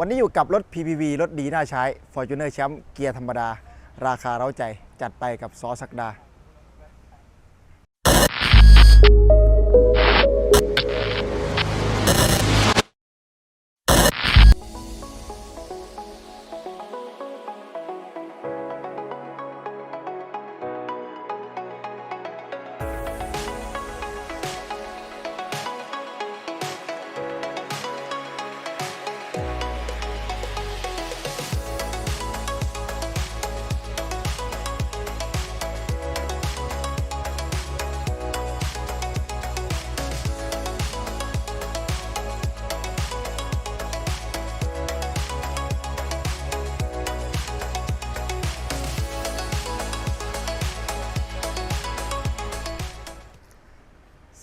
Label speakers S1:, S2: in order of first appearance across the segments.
S1: วันนี้อยู่กับรถ PPV รถดีน่าใช้ Fortuner แชมป์เกียร์ธรรมดา ราคาเร้าใจจัดไปกับซอสักดา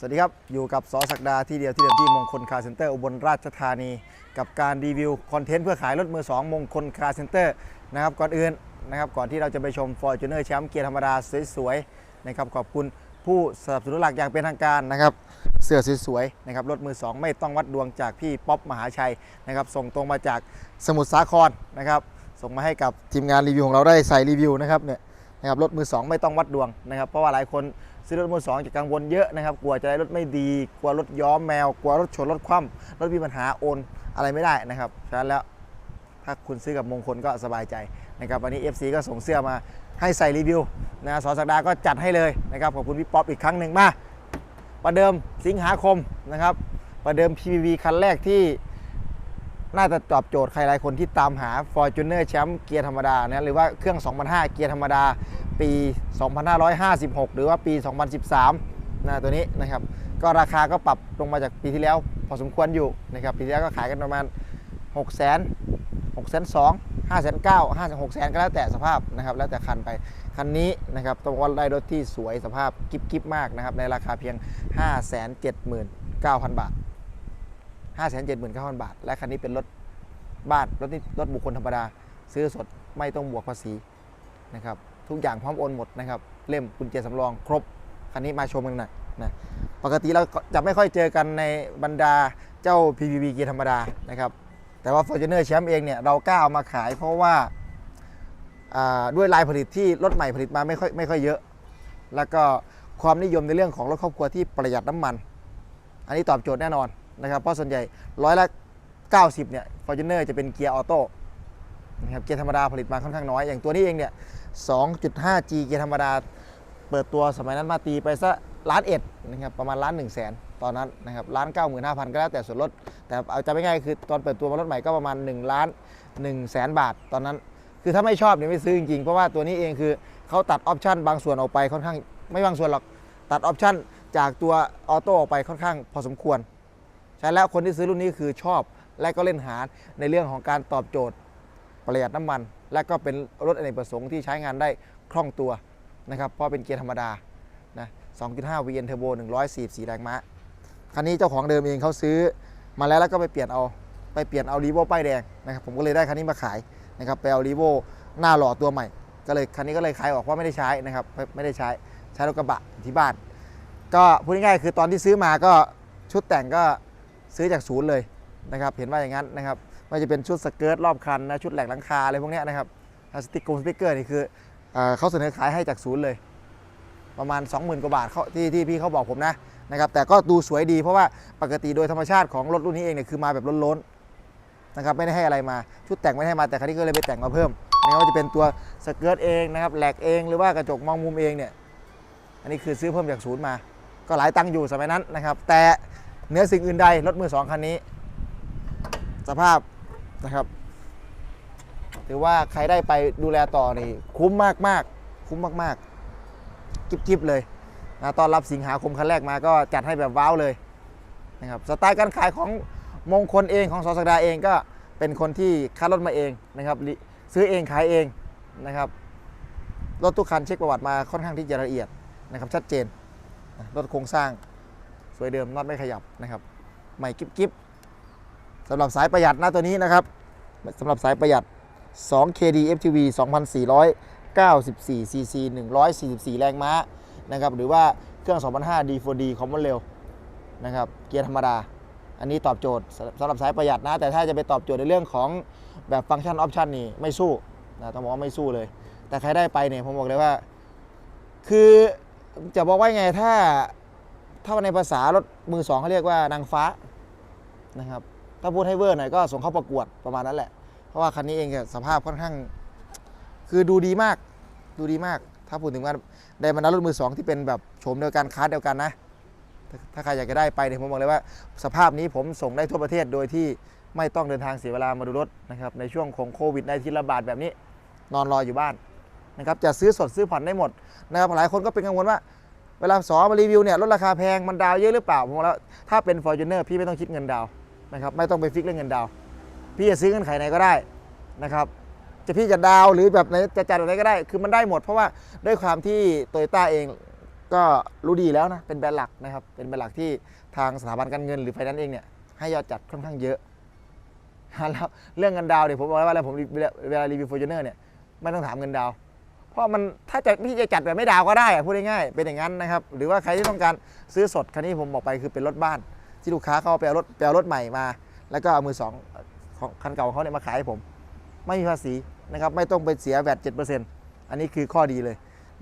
S1: วัสดีครับ อยู่กับซอสักดาที่เดียวที่เดิมที่มงคลคาร์เซ็นเตอร์อุบลราชธานี กับการรีวิวคอนเทนต์เพื่อขายรถมือ 2 มงคลคาร์เซ็นเตอร์นะครับก่อนอื่นนะครับก่อนที่เราจะไปชม Fortuner แชมป์เกียร์ธรรมดาสวยๆนะครับขอบคุณผู้สนับสนุนหลักอย่างเป็นทางการนะครับเสื้อสวยๆนะครับรถมือ 2 ไม่ต้องวัดดวงจากพี่ป๊อปมหาชัยนะครับส่งตรงมาจากสมุทรสาครนะครับส่งมาให้กับทีมงานรีวิวของเราได้ใส่รีวิวนะครับเนี่ยนะครับรถมือ 2 ไม่ต้องวัดดวงนะครับเพราะว่าหลายคน ซื้อรถมือ2จะกังวลเยอะนะครับ กลัวจะได้รถไม่ดี กลัวรถย้อมแมว กลัวรถชนรถคว่ำรถมีปัญหาโอนอะไรไม่ได้นะครับ ฉะนั้นแล้วถ้าคุณซื้อกับมงคลก็สบายใจนะครับ วันนี้ FC ก็ส่งเสื้อมาให้ใส่รีวิวนะสอสักดาก็จัดให้เลยนะครับ ขอบคุณพี่ป๊อปอีกครั้งหนึ่งมา ประเดิมสิงหาคมนะครับ ประเดิม PVV คันแรกที่น่าจะตอบโจทย์ใครหลายคนที่ตามหา Fortuner แชมป์เกียร์ธรรมดานะหรือว่าเครื่อง 2005 เกียร์ธรรมดา ปี 2556 หรือว่าปี 2013นะตัวนี้นะครับ ก็ราคาก็ปรับลงมาจากปีที่แล้วพอสมควรอยู่นะครับปีที่แล้วก็ขายกันประมาณ 6 0 0 0 0 6 2 0 0 0 5 9 0 0 0 5 6 0 0 0 0ก็แล้วแต่สภาพนะครับแล้วแต่คันไป คันนี้นะครับต้องบอกว่าได้รถที่สวยสภาพกิ๊บกิบมากนะครับในราคาเพียง 579,000 บาท 579,000 บาท และคันนี้เป็นรถบ้านรถนี่รถบุคคลธรรมดา ซื้อสดไม่ต้องบวกภาษีนะครับ ทุกอย่างพร้อมโอนหมดนะครับ เล่มกุญแจสำรองครบ คันนี้มาชมกันหน่อยนะ ปกติเราจะไม่ค่อยเจอกันในบรรดาเจ้า PPV เกียร์ธรรมดานะครับ แต่ว่า Fortuner แชมป์เองเนี่ยเรากล้าเอามาขายเพราะว่าด้วยลายผลิตที่รถใหม่ผลิตมาไม่ค่อยไม่ค่อยเยอะ แล้วก็ความนิยมในเรื่องของรถครอบครัวที่ประหยัดน้ำมัน อันนี้ตอบโจทย์แน่นอนนะครับ เพราะส่วนใหญ่ร้อยละ 90เนี่ย Fortuner จะเป็นเกียร์ออโต้นะครับเกียร์ธรรมดาผลิตมาค่อนข้างน้อย อย่างตัวนี้เองเนี่ย 2.5G เกียร์ธรรมดา เปิดตัวสมัยนั้นมาตีไปซะล้านเอ็ดนะครับประมาณล้าน1 0 0 0 0แสนตอนนั้นนะครับล้าน9 5 0 0 0ก็แล้วแต่ส่วนลด แต่เอาจะไม่ง่ายคือตอนเปิดตัวมารถใหม่ก็ประมาณ1ล้าน1แสนบาทตอนนั้น คือถ้าไม่ชอบเนี่ยไม่ซื้อจริงๆ เพราะว่าตัวนี้เองคือเขาตัดออปชันบางส่วนออกไปค่อนข้างไม่บางส่วนหรอกตัดออปชันจากตัวออโต้ออกไปค่อนข้างพอสมควร ใช่แล้วคนที่ซื้อรุ่นนี้คือชอบและก็เล่นหาในเรื่องของการตอบโจทย์ ประหยัดน้ำมัน และก็เป็นรถอเนกประสงค์ที่ใช้งานได้คล่องตัวนะครับเพราะเป็นเกียร์ธรรมดานะ2.5 VN Turbo 144แรงม้าคันนี้เจ้าของเดิมเองเขาซื้อมาแล้วแล้วก็ไปเปลี่ยนเอาไปเปลี่ยนเอารีโวป้ายแดงนะครับผมก็เลยได้คันนี้มาขายนะครับไปเอารีโวหน้าหล่อตัวใหม่ ก็เลยคันนี้ก็เลยขายออกเพราะไม่ได้ใช้นะครับไม่ได้ใช้ใช้รถกระบะที่บ้าน ก็พูดง่ายๆคือตอนที่ซื้อมาก็ชุดแต่งก็ซื้อจากศูนย์เลยนะครับเห็นว่าอย่างนั้นนะครับ ว่าจะเป็นชุดสเกิร์ตรอบคันนะชุดแหลกหลังคาอะไรพวกนี้นะครับอ่าสติกเกสติกเกอร์นี่คือเอเขาเสนอขายให้จากศูนย์เลย ประมาณ 20,000กว่าบาทเขาที่ที่พี่เขาบอกผมนะนะครับแต่ก็ดูสวยดีเพราะว่าปกติโดยธรรมชาติของรถรุ่นนี้เองเนี่ยคือมาแบบล้นๆนะครับไม่ได้ให้อะไรมาชุดแต่งไม่ให้มาแต่คันนี้ก็เลยไปแต่งมาเพิ่มไม่ว่าจะเป็นตัวสเกิร์ตเองนะครับแหลกเองหรือว่ากระจกมองมุมเองเนี่ยอันนี้คือซื้อเพิ่มจากศูนย์มา ก็หลายตังค์อยู่สมัยนั้นนะครับ แต่เนื้อสิ่งอื่นใดรถมือสองคันนี้ สภาพ นะครับ ถือว่าใครได้ไปดูแลต่อนี่คุ้มมากมากคุ้มมากๆกิบๆเลยนะตอนรับสิงหาคมคันแรกมาก็จัดให้แบบว้าวเลยนะครับสไตล์การขายของมงคลเองของสอสดาเองก็เป็นคนที่คัดรถมาเองนะครับ ซื้อเองขายเองนะครับรถทุกคันเช็คประวัติมาค่อนข้างที่จะละเอียดนะครับชัดเจนรถโครงสร้างสวยเดิมน็อตไม่ขยับนะครับใหม่กิ๊บกิ๊บ สำหรับสายประหยัดนะตัวนี้นะครับสำหรับสายประหยัด 2 KD FTV 2,494 cc 144 แรงม้านะครับหรือว่าเครื่อง 2005 D4D Common Rail นะครับเกียร์ธรรมดา อันนี้ตอบโจทย์สำสำหรับสายประหยัดนะ แต่ถ้าจะไปตอบโจทย์ในเรื่องของแบบฟังก์ชันออปชันนี่ไม่สู้นะต้องบอกว่าไม่สู้เลย แต่ใครได้ไปเนี่ยผมบอกเลยว่า คือจะบอกว่าไงถ้าถ้าในภาษารถมือสองเขาเรียกว่านางฟ้านะครับ ถ้าพูดให้เวอร์หน่อยก็ส่งเข้าประกวดประมาณนั้นแหละ เพราะว่าคันนี้เองเนี่ยสภาพค่อนข้าง คือดูดีมาก ดูดีมาก ถ้าพูดถึงว่าได้บรรดารถมือสองที่เป็นแบบโฉมเดียวกันคาสเดียวกันนะถ้าถ้าใครอยากจะได้ไปเนี่ยผมบอกเลยว่า สภาพนี้ผมส่งได้ทั่วประเทศโดยที่ไม่ต้องเดินทางเสียเวลามาดูรถนะครับในช่วงของโควิดในทีระบาดแบบนี้ นอนรออยู่บ้านนะครับจะซื้อสดซื้อผ่อนได้หมดนะครับหลายคนก็เป็นกังวลว่าเวลาสอมารีวิวเนี่ยลดราคาแพงมันดาวเยอะหรือเปล่าผมบอกแล้วถ้าเป็น f o r t u n e r พี่ไม่ต้องคิดเงินดาว นะครับไม่ต้องไปฟิกเรื่องเงินดาว พี่จะซื้อเงินไขไหนก็ได้นะครับจะพี่จะดาวหรือแบบไหนจะจัดแบบไหนก็ได้ คือมันได้หมดเพราะว่าด้วยความที่โตโยต้าเองก็รู้ดีแล้วนะเป็นแบรนด์หลักนะครับเป็นแบรนด์หลักที่ทางสถาบันการเงินหรือไฟแนนซ์เองเนี่ยให้ยอดจัดค่อนข้างเยอะแล้วเรื่องเงินดาวเนี่ยผมบอกแล้วว่าเวลาผมเวลารีวิว f o r t u n e r เนี่ยไม่ต้องถามเงินดาว เพราะมันถ้าจะพี่จะจัดแบบไม่ดาวก็ได้พูดง่ายๆเป็นอย่างนั้นนะครับหรือว่าใครที่ต้องการซื้อสดคันนี้ผมบอกไปคือเป็นรถบ้าน ที่ลูกค้าเขาเอาไปเอารถไปเอารถใหม่มา แล้วก็เอามือสองของคันเก่าของเขาเนี่ยมาขายให้ผม ไม่มีภาษีนะครับไม่ต้องไปเสียแวด7%อันนี้คือข้อดีเลย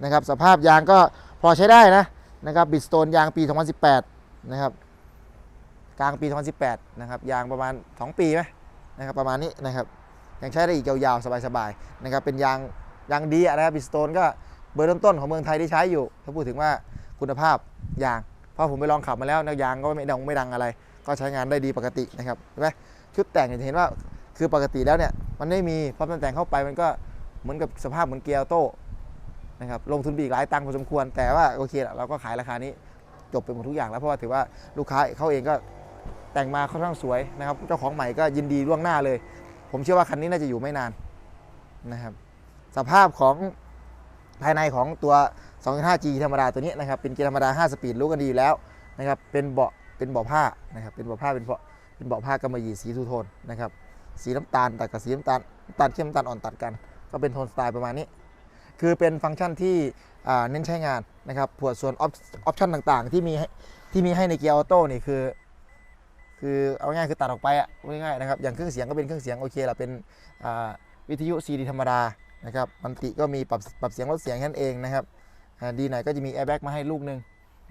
S1: นะครับสภาพยางก็พอใช้ได้นะนะครับบิดสโตนยางปี 2018 นะครับกลางปี 2018 นะครับยางประมาณ 2 ปีไหมนะครับประมาณนี้นะครับยังใช้ได้อีกยาวๆ สบายๆนะครับเป็นยางยางดีนะครับบิสโตนก็เบอร์ต้นๆของเมืองไทยที่ใช้อยู่ ถ้าพูดถึงว่าคุณภาพยาง เพราะผมไปลองขับมาแล้วแนวยางก็ไม่ดังไม่ดังอะไร ก็ใช้งานได้ดีปกตินะครับเห็นไหมชุดแต่งเนี่ยจะเห็นว่าคือปกติแล้วเนี่ยมันไม่มีพอมันแต่งเข้าไปมันก็เหมือนกับสภาพเหมือนเกียร์โต้นะครับลงทุนไปอีกหลายตังค์พอสมควร แต่ว่าโอเคเราก็ขายราคานี้จบไปหมดทุกอย่างแล้วเพราะว่าถือว่าลูกค้าเขาเองก็แต่งมาค่อนข้างสวยนะครับเจ้าของใหม่ก็ยินดีล่วงหน้าเลย ผมเชื่อว่าคันนี้น่าจะอยู่ไม่นานนะครับ สภาพของภายในของตัว 2.5G ธรรมดาตัวนี้นะครับเป็นเกียร์ธรรมดา 5 สปีดรู้กันดีอยู่แล้วนะครับเป็นเบาะเป็นเบาะผ้านะครับเป็นเบาะผ้าเป็นเบาะเป็นเบาะผ้ากำมะหยี่สีทูโทนนะครับสีน้ำตาลตัดกับสีน้ำตาลน้ำตาลเข้มน้ำตาลอ่อนตัดกัน ก็เป็นโทนสไตล์ประมาณนี้ คือเป็นฟังก์ชันที่เน้นใช้งานนะครับผวดส่วนออปชั่นต่างๆ ที่มีที่มีให้ในเกียร์ออโต้นี่คือคือเอาง่ายคือตัดออกไปอะง่ายๆนะครับอย่างเครื่องเสียงก็เป็นเครื่องเสียงโอเคละเป็นวิทยุ CD ธรรมดานะครับมันติก็มีปรับปรับเสียงลดเสียงแค่นั้นเองนะครับ ดีหน่อยก็จะมีแอร์แบ็กมาให้ลูกหนึ่ง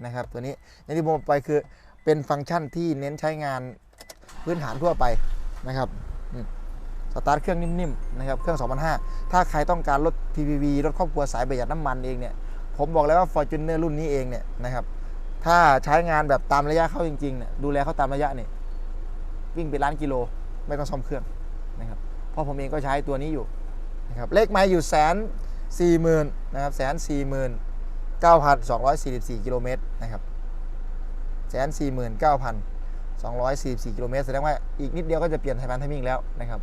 S1: นะครับตัวนี้อย่างที่ผมบอกไปคือเป็นฟังก์ชันที่เน้นใช้งานพื้นฐานทั่วไปนะครับสตาร์ทเครื่องนิ่มๆนะครับเครื่อง 2005 ถ้าใครต้องการรถ PPV รถครอบครัวสายประหยัดน้ำมันเองเนี่ยผมบอกเลยว่า Fortuner รุ่นนี้เองเนี่ยนะครับถ้าใช้งานแบบตามระยะเข้าจริงๆเนี่ยดูแลเขาตามระยะเนี่ยวิ่งไปล้านกิโลไม่ต้องซ่อมเครื่องนะครับเพราะผมเองก็ใช้ตัวนี้อยู่นะครับเลขไมล์อยู่แสนสี่หมื่นนะครับแสนสี่หมื่น เก้าพันสองร้อยสี่สิบสี่กิโลเมตรนะครับแสนสี่หมื่นเก้าพันสองร้อยสี่สี่กิโลเมตรแสดงว่าอีกนิดเดียวก็จะเปลี่ยนไทยพันไทมิ่งแล้วนะครับ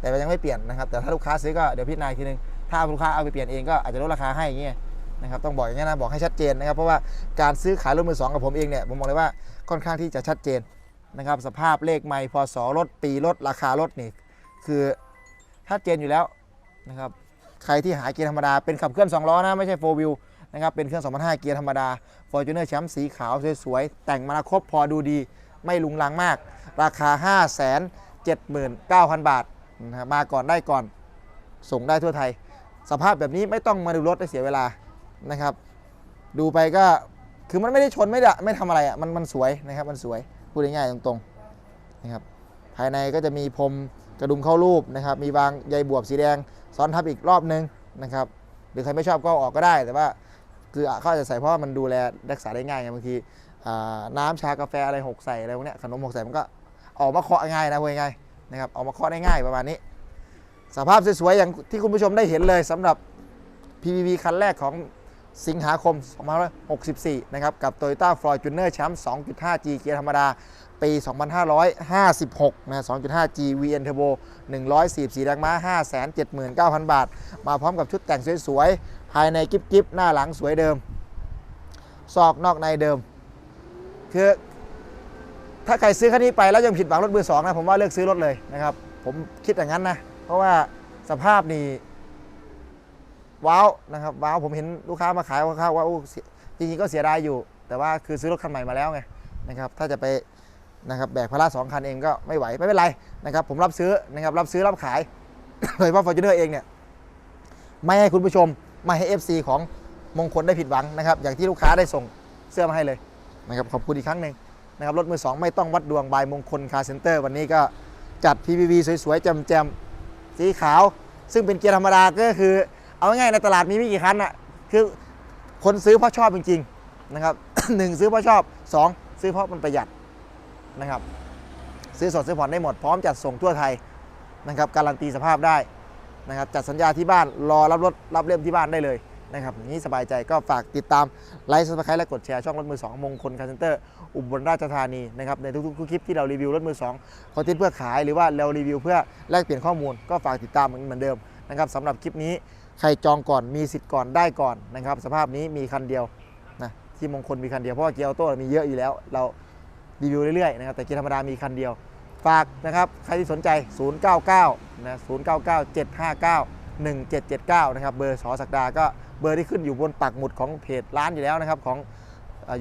S1: แต่ยังไม่เปลี่ยนนะครับ แต่ถ้าลูกค้าซื้อก็เดี๋ยวพิจารณาอีกทีนึง ถ้าลูกค้าเอาไปเปลี่ยนเองก็อาจจะลดราคาให้อย่างเงี้ยนะครับ ต้องบอกอย่างนี้นะ บอกให้ชัดเจนนะครับ เพราะว่าการซื้อขายรถมือสองกับผมเองเนี่ย ผมบอกเลยว่าค่อนข้างที่จะชัดเจนนะครับ สภาพเลขไมล์พศรถปีรถราคารถนี่ คือชัดเจนอยู่แล้วนะครับ ใครที่หาเกียร์ธรรมดาเป็นขับเคลื่อน2ล้อนะ ไม่ใช่4 wheel นะครับเป็นเครื่อง 2005 เกียร์ธรรมดา Fortuner แชมป์สีขาวสวยๆ แต่งมาครบพอดูดีไม่ลุงลังมาก ราคา 5 7 9 0 0 0 บาทนะมาก่อนได้ก่อนส่งได้ทั่วไทย สภาพแบบนี้ไม่ต้องมาดูรถได้เสียเวลานะครับ ดูไปก็คือมันไม่ได้ชนไม่ได้ไม่ทำอะไรอะมันมันสวยนะครับมันสวยพูดง่ายๆตรงๆนะครับภายในก็จะมีพรมกระดุมเข้ารูปนะครับ มีวางใยบวบสีแดงซ้อนทับอีกรอบนึงนะครับ หรือใครไม่ชอบก็ออกก็ได้ แต่ว่า คือเขาอาจจะใส่เพราะว่ามันดูแลรักษาได้ง่ายไงบางทีน้ำชากาแฟอะไรหกใส่อะไรพวกเนี้ยขนมหกใส่มันก็ออกมาเคาะง่ายนะเว้ยง่ายนะครับออกมาเคาะได้ง่ายประมาณนี้ สภาพสวยๆอย่างที่คุณผู้ชมได้เห็นเลยสำหรับ PPV คันแรกของสิงหาคม 2564 นะครับ กับ Toyota Fortuner Champ 2.5G เกียร์ธรรมดา ปี 2556 นะ 2.5G VN Turbo 144แรงม้า 579,000 บาท มาพร้อมกับชุดแต่งสวยๆ ภายในกิ๊บกิ๊บหน้าหลังสวยเดิม ซอกนอกในเดิม คือถ้าใครซื้อคันนี้ไปแล้วยังผิดหวังรถมือสองนะ ผมว่าเลือกซื้อรถเลยนะครับ ผมคิดอย่างนั้นนะ เพราะว่าสภาพนี่ว้าวนะครับว้าวผมเห็นลูกค้ามาขายว่าว่าจริงๆก็เสียดายอยู่ แต่ว่าคือซื้อรถคันใหม่มาแล้วไงนะครับ ถ้าจะไป นะครับแบกภาระสองคันเองก็ไม่ไหวไม่เป็นไรนะครับผมรับซื้อนะครับรับซื้อรับขายโดยเฉพาะฟอร์จูเนอร์เองเนี่ยไม่ให้คุณผู้ชมไม่ให้ FC ของมงคลได้ผิดหวังนะครับอย่างที่ลูกค้าได้ส่งเสื้อมาให้เลยนะครับขอบคุณอีกครั้งหนึ่งนะครับรถมือสองไม่ต้องวัดดวงบายมงคลคาร์เซ็นเตอร์วันนี้ก็จัด PPV สวยๆแจ่มๆสีขาว ซึ่งเป็นเกียร์ธรรมดาก็คือ เอาง่ายในตลาดมีไม่กี่คันอะคือคนซื้อเพราะชอบจริงๆนะครับหนึ่งซื้อเพราะชอบสองซื้อเพราะมันประหยัด นะครับ ซื้อสดซื้อผ่อนได้หมดพร้อมจัดส่งทั่วไทยนะครับการันตีสภาพได้นะครับจัดสัญญาที่บ้านรอรับรถรับเล่มที่บ้านได้เลยนะครับอย่างนี้สบายใจก็ฝากติดตามไลค์ซับสไครและกดแชร์ช่องรถมือ 2 มงคลคาร์เซนเตอร์อุบลราชธานีนะครับในทุกๆคลิปที่เรารีวิวรถมือ2คอนเทนต์เพื่อขายหรือว่าเรารีวิวเพื่อแลกเปลี่ยนข้อมูล ก็ฝากติดตามเหมือนเหมือนเดิมนะครับสำหรับคลิปนี้ใครจองก่อนมีสิทธิ์ก่อนได้ก่อนนะครับสภาพนี้มีคันเดียวนะที่มงคลมีคันเดียวเพราะว่าเกียร์ออโต้มีเยอะอยู่แล้วเรา รีวิวเรื่อยๆนะครับแต่เกียร์ธรรมดามีคันเดียว ฝากนะครับใครที่สนใจ 099นะ099 759 1779 นะครับ เบอร์สอสักดา ก็เบอร์ที่ขึ้นอยู่บนปักหมุดของเพจร้านอยู่แล้วนะครับ ของ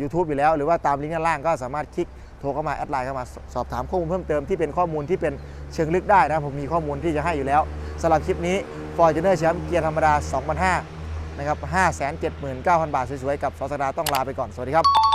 S1: ยูทูบอยู่แล้ว หรือว่าตามลิงก์ด้านล่างก็สามารถคลิกโทรเข้ามา แอดไลน์เข้ามาสอบถามข้อมูลเพิ่มเติมที่เป็นข้อมูลที่เป็นเชิงลึกได้นะครับผมมีข้อมูลที่จะให้อยู่แล้วสำหรับคลิปนี้ Fortuner แชมป์เกียร์ธรรมดา 2005นะครับ579,000 บาท สวยๆ กับสอสักดาต้องลาไปก่อน สวัสดีครับ